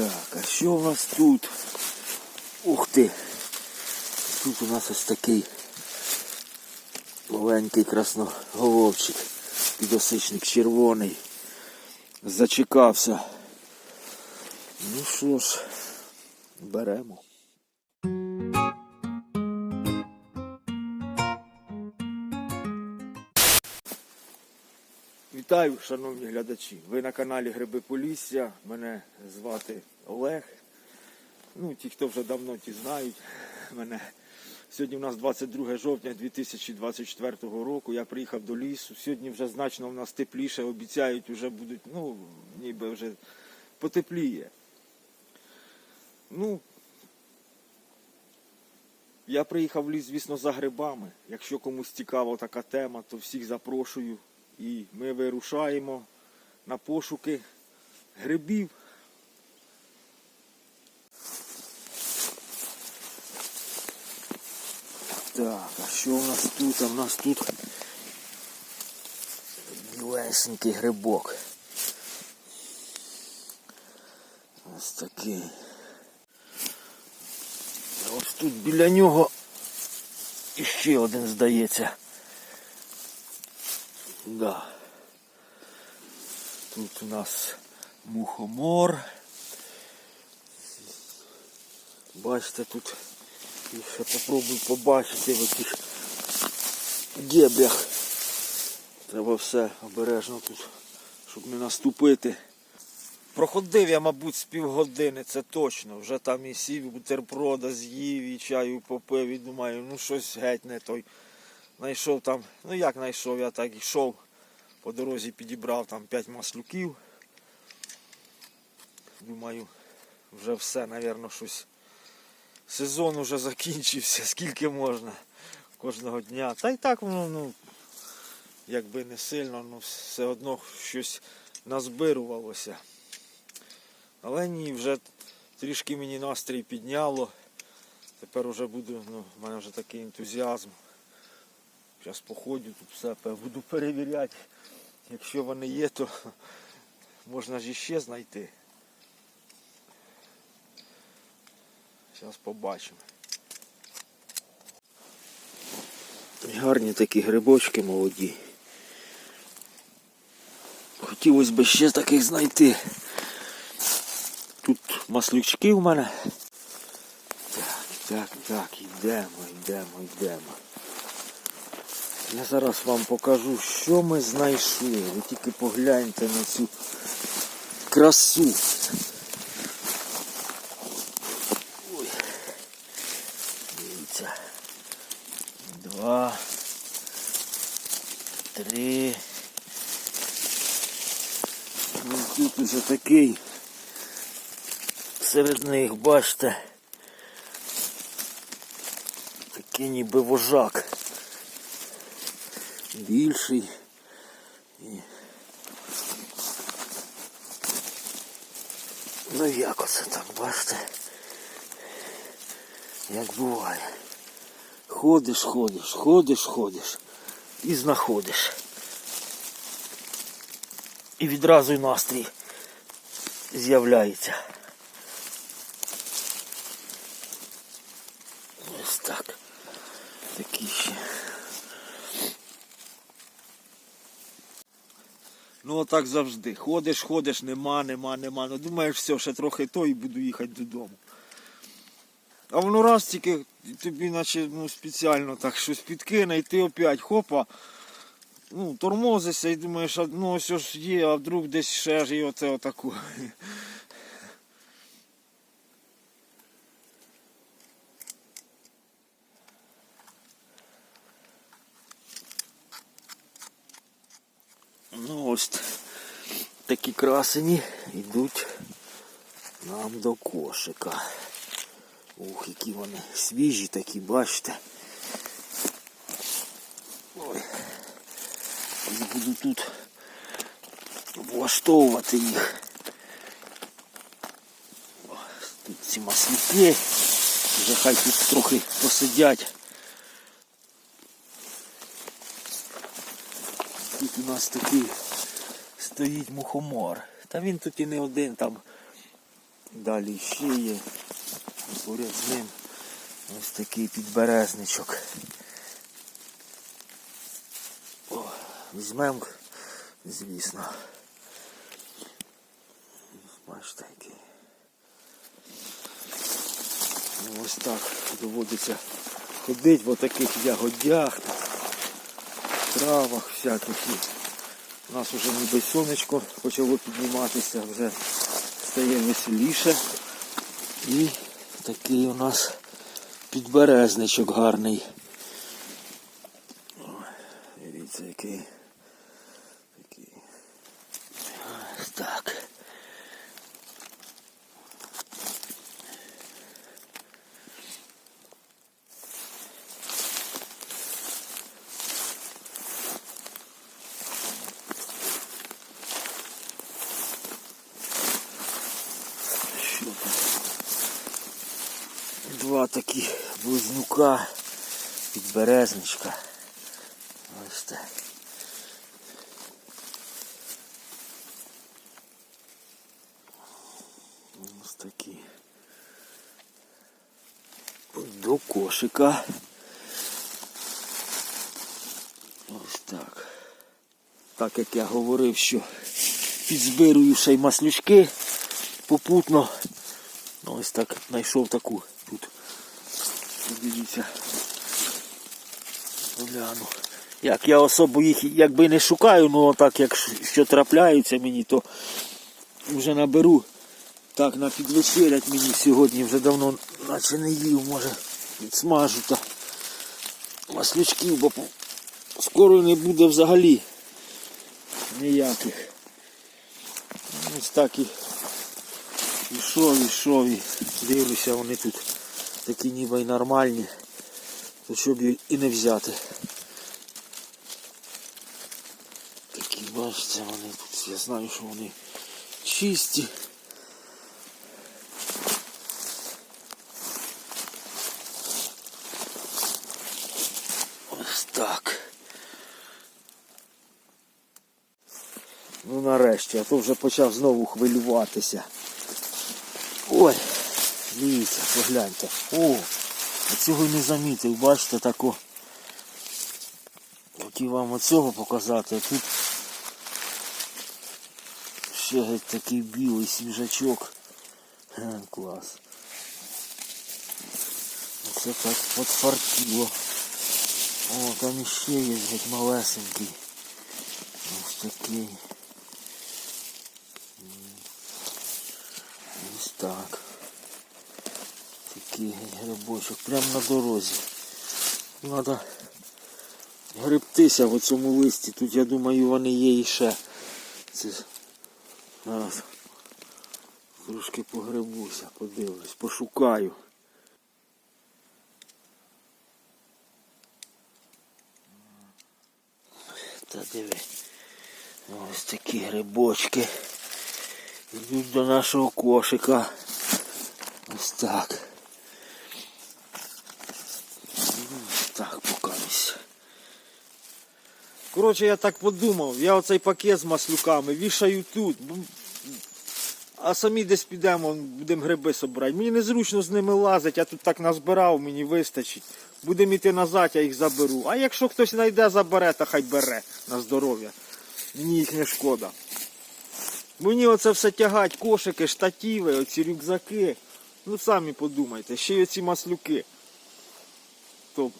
Так, а що у нас тут? Ух ти! Тут у нас ось такий маленький красноголовчик, підосичник червоний. Зачекався. Ну що ж, беремо. Вітаю, шановні глядачі. Ви на каналі Гриби Полісся. Мене звати Олег. Ну, ті, хто вже давно ті знають мене. Сьогодні у нас 22 жовтня 2024 року. Я приїхав до лісу. Сьогодні вже значно у нас тепліше, обіцяють, вже будуть, ну, ніби вже потепліє. Ну, я приїхав в ліс, звісно, за грибами. Якщо комусь цікава така тема, то всіх запрошую. І ми вирушаємо на пошуки грибів. Так, а що у нас тут? А у нас тут білесенький грибок. Ось такий. Ось тут біля нього іще один здається. Да. Тут у нас мухомор. Бачите, тут ще попробую побачити в яких дебрях. Треба все обережно тут, щоб не наступити. Проходив я, мабуть, з півгодини, це точно. Вже там і сів, бутерброда з'їв, і чаю попив, і думаю, ну щось геть не той. Знайшов там, ну як знайшов, я так йшов. По дорозі підібрав там 5 маслюків. Думаю, вже все, напевно, щось. Сезон уже закінчився, скільки можна кожного дня. Та й так воно, ну, якби не сильно, ну все одно щось назбирувалося. Але ні, вже трішки мені настрій підняло. Тепер вже буду, ну, в мене вже такий ентузіазм. Зараз походю, тут все буду перевіряти. Якщо вони є, то можна ж іще знайти. Зараз побачимо. Гарні такі грибочки молоді. Хотілося б ще таких знайти. Тут маслючки в мене. Так, так, так, йдемо, йдемо, йдемо. Я зараз вам покажу, що ми знайшли. Ви тільки погляньте на цю красу. Ой. Дивіться. Два. Три. Ну, тут уже такий. Серед них, бачите. Такий ніби вожак більший. Ну як оце так, бачите? Як буває. Ходиш, ходиш, ходиш, ходиш і знаходиш. І відразу й настрій з'являється. Ось так. Такі ще. Ну отак завжди. Ходиш, ходиш, нема, нема, нема. Ну думаєш, все, ще трохи то і буду їхати додому. А воно раз тільки тобі наче ну, спеціально так щось підкине, і ти опять хопа. Ну, тормозишся і думаєш, ну ось ж є, а вдруг десь ще ж і оце отаку. Ну ось такі красені йдуть нам до кошика. Ух, які вони свіжі такі, бачите. Ой. Я буду тут влаштовувати їх. Тут ці маслюки. Вже хай тут трохи посидять. Тут у нас такий стоїть мухомор. Та він тут і не один там Далі ще є. Поряд з ним ось такий підберезничок. О, візьмемо, звісно. Бачите, який. Ну, Ось так доводиться ходити в таких ягодях, травах всяких. У нас вже ніби сонечко почало підніматися, вже стає веселіше. І такий у нас підберезничок гарний. Дивіться, який. Такий. Так. Що там? Два такі близнюка підберезничка. Ось так. Ось такі. До кошика. Ось так. Так як я говорив, що підзбирую ще й маслючки попутно. Ну, ось так знайшов таку тут. Дивіться. Гляну. Як я особо їх якби не шукаю, ну так як що трапляються мені, то вже наберу. Так, на підвечерять мені сьогодні вже давно наче не їв, може смажу та маслючків, бо скоро не буде взагалі ніяких. Ось так і ішов, ішов і дивлюся, вони тут такі ніби й нормальні, то щоб і- не взяти. Такі, бачите, вони тут, я знаю, що вони чисті. Ось так. Ну нарешті, а то вже почав знову хвилюватися. Ой, дивіться, погляньте. О, а цього й не замітив, бачите, тако. Хотів вам оцього показати, а тут ще геть такий білий свіжачок. Ге, Клас. Оце так подфартіло. О, там іще є геть малесенький. Ось такий. Ось так. Такий грибочок. Прямо на дорозі. Надо гребтися в цьому листі. Тут я думаю вони є іще. Це зараз. Трошки погребуся, подивлюсь, пошукаю. Та диви. Ось такі грибочки. Йдуть до нашого кошика. Ось так. Ось так покажусь. Коротше, я так подумав, я оцей пакет з маслюками вішаю тут. А самі десь підемо, будемо гриби собирати. Мені незручно з ними лазити, я тут так назбирав, мені вистачить. Будемо йти назад, я їх заберу. А якщо хтось знайде, забере, то хай бере на здоров'я. Мені їх не шкода. Мені оце все тягать, кошики, штатіви, оці рюкзаки. Ну самі подумайте, ще й оці маслюки. То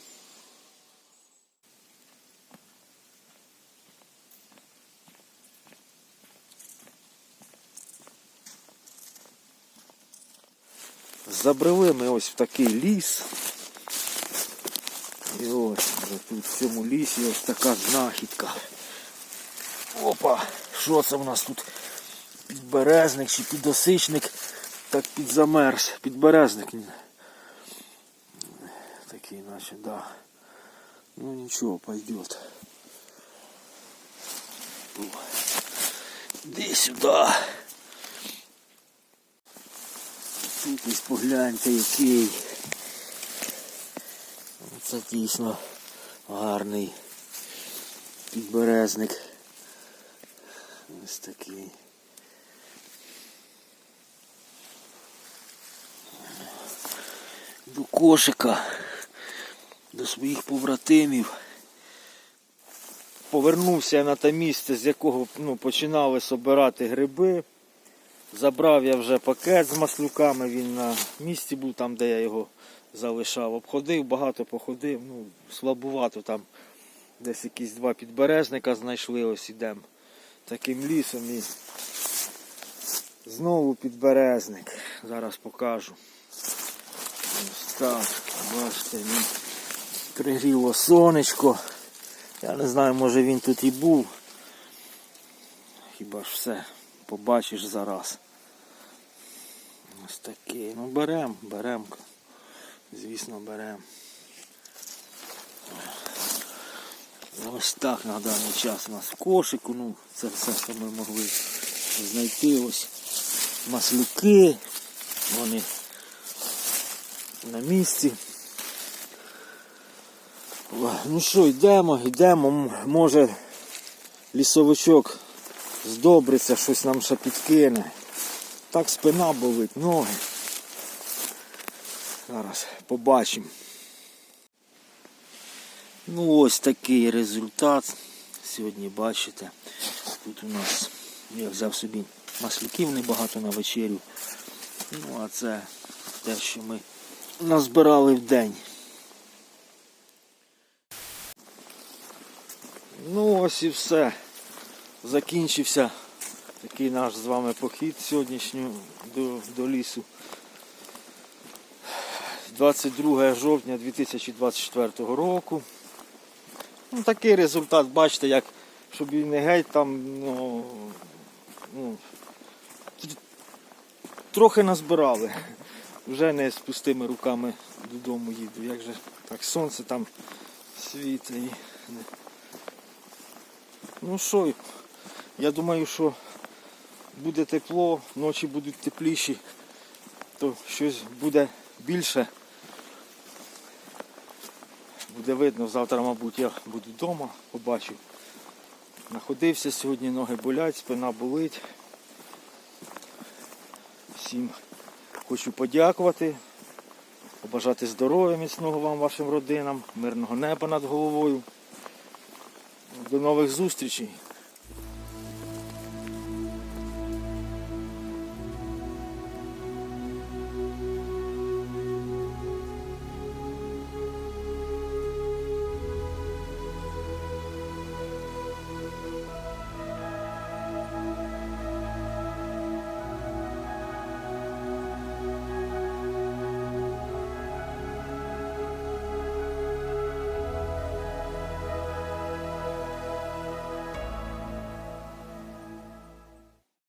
Забрели ми ось в такий ліс. І ось вже тут в цьому лісі ось така знахідка. Опа! Що це в нас тут? Підберезник чи підосичник? Так підзамерз. Підберезник. Такий наче, да. Ну нічого, пойдет. Іди сюди. Тут ось погляньте який. Це дійсно гарний підберезник. Ось такий. до кошика, до своїх побратимів. Повернувся на те місце, з якого ну, починали собирати гриби. Забрав я вже пакет з маслюками, він на місці був там, де я його залишав. Обходив, багато походив, ну, слабувато там. Десь якісь два підбережника знайшли, ось ідемо таким лісом і знову підберезник. Зараз покажу. Ось так, бачите, він пригріло сонечко. Я не знаю, може він тут і був. Хіба ж все побачиш зараз. Ось такий. Ну берем, берем. Звісно, берем. Ось так на даний час у нас в кошику. Ну, це все, що ми могли знайти. Ось маслюки. Вони на місці. Ну що, йдемо, йдемо. Може лісовичок здобриться, щось нам ще підкине. Так спина болить, ноги. Зараз побачимо. Ну ось такий результат. Сьогодні бачите. Тут у нас я взяв собі маслюків небагато на вечерю. Ну а це те, що ми назбирали в день. Ну ось і все. Закінчився такий наш з вами похід сьогоднішній до, до лісу. 22 жовтня 2024 року. Ну, такий результат, бачите, як щоб і не геть там, ну, ну, трохи назбирали. Вже не з пустими руками додому їду. Як же так сонце там світить. Ну що, я думаю, що буде тепло, ночі будуть тепліші, то щось буде більше. Буде видно, завтра, мабуть, я буду вдома, побачу. Находився сьогодні, ноги болять, спина болить. Всім хочу подякувати, побажати здоров'я міцного вам, вашим родинам, мирного неба над головою. До нових зустрічей.